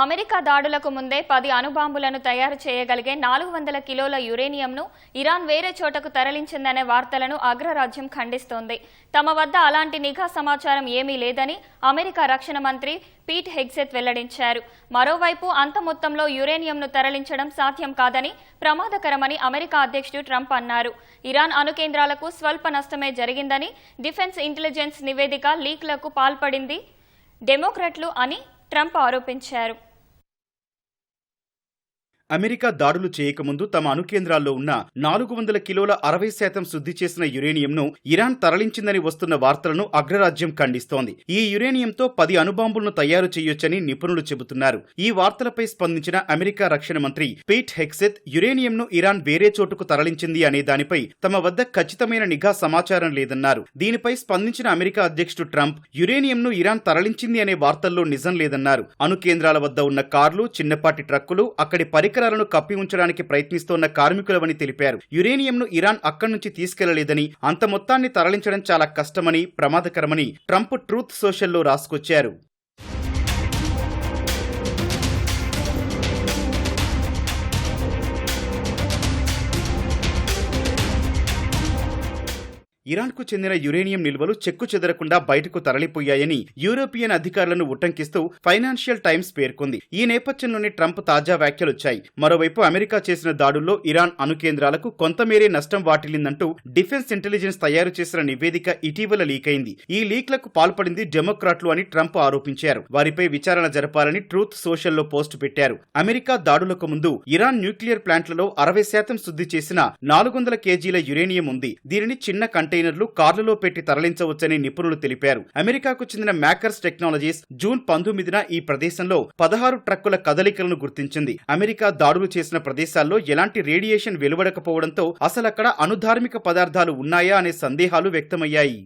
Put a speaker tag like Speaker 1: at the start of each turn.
Speaker 1: America దాడులకు ముందే పది అణుబాంబులను తయారు చేయగలిగే నాలుగు వందల కిలోల యురేనియంను ఇరాన్ వేరే చోటకు తరలించిందనే వార్తలను అగ్రరాజ్యం ఖండిస్తోంది. తమ వద్ద అలాంటి నిఘా సమాచారం ఏమీ లేదని అమెరికా రక్షణ మంత్రి పీట్ హెగ్సెత్ వెల్లడించారు. మరోవైపు అంత మొత్తంలో యురేనియంను తరలించడం సాధ్యం కాదని ప్రమాదకరమని అమెరికా అధ్యక్షుడు ట్రంప్ అన్నారు. ఇరాన్ అణు కేంద్రాలకు స్వల్ప నష్టమే జరిగిందని డిఫెన్స్ ఇంటెలిజెన్స్ నివేదిక లీక్లకు పాల్పడింది డెమోక్రట్లు అని ట్రంప్ ఆరోపించారు.
Speaker 2: అమెరికా దాడులు చేయకముందు తమ అణుకేంద్రాల్లో ఉన్న నాలుగు వందల కిలోల అరవై శాతం శుద్ధి చేసిన యురేనియంను ఇరాన్ తరలించిందని వస్తున్న వార్తలను అగ్రరాజ్యం ఖండిస్తోంది. ఈ యురేనియంతో పది అణుబాంబులను తయారు చేయొచ్చని నిపుణులు చెబుతున్నారు. ఈ వార్తలపై స్పందించిన అమెరికా రక్షణ మంత్రి పీట్ హెక్సెత్ యురేనియంను ఇరాన్ వేరే చోటుకు తరలించింది అనే దానిపై తమ వద్ద ఖచ్చితమైన నిఘా సమాచారం లేదన్నారు. దీనిపై స్పందించిన అమెరికా అధ్యక్షుడు ట్రంప్ యురేనియంను ఇరాన్ తరలించింది అనే వార్తల్లో నిజం లేదన్నారు. అణు కేంద్రాల వద్ద ఉన్న కార్లు చిన్నపాటి ట్రక్కులు అక్కడి పరికరాలను కప్పి ఉంచడానికి ప్రయత్నిస్తోన్న కార్మికులవని తెలిపారు. యురేనియంను ఇరాన్ అక్కడి నుంచి తీసుకెళ్ళలేదని అంత మొత్తాన్ని తరలించడం చాలా కష్టమని ప్రమాదకరమని ట్రంప్ ట్రూత్ సోషల్లో రాసుకొచ్చారు. ఇరాన్కు చెందిన యురేనియం నిల్వలు చెక్కు చెదరకుండా బయటకు తరలిపోయాయని యూరోపియన్ అధికారులను ఉటంకిస్తూ ఫైనాన్షియల్ టైమ్స్ పేర్కొంది. ఈ నేపథ్యంలోనే ట్రంప్ తాజా వ్యాఖ్యలొచ్చాయి. మరోవైపు అమెరికా చేసిన దాడుల్లో ఇరాన్ అణు కేంద్రాలకు కొంతమేరే నష్టం వాటిల్లిందంటూ డిఫెన్స్ ఇంటెలిజెన్స్ తయారు చేసిన నివేదిక ఇటీవల లీక్ అయింది ఈ లీక్లకు పాల్పడింది డెమోక్రాట్లు అని ట్రంప్ ఆరోపించారు. వారిపై విచారణ జరపాలని ట్రూత్ సోషల్లో పోస్ట్ పెట్టారు. అమెరికా దాడులకు ముందు ఇరాన్ న్యూక్లియర్ ప్లాంట్లలో అరవై శాతం శుద్ధి చేసిన నాలుగు వందల కేజీల యురేనియం ఉంది. దీనిని చిన్న కంటైనర్లు కార్లలో పెట్టి తరలించవచ్చని నిపుణులు తెలిపారు. అమెరికాకు చెందిన మ్యాకర్స్ టెక్నాలజీస్ జూన్ పంతొమ్మిదిన ఈ ప్రదేశంలో పదహారు ట్రక్కుల కదలికలను గుర్తించింది. అమెరికా దాడులు చేసిన ప్రదేశాల్లో ఎలాంటి రేడియేషన్ వెలువడకపోవడంతో అసలక్కడ అణుధార్మిక పదార్థాలు ఉన్నాయా అనే సందేహాలు వ్యక్తమయ్యాయి.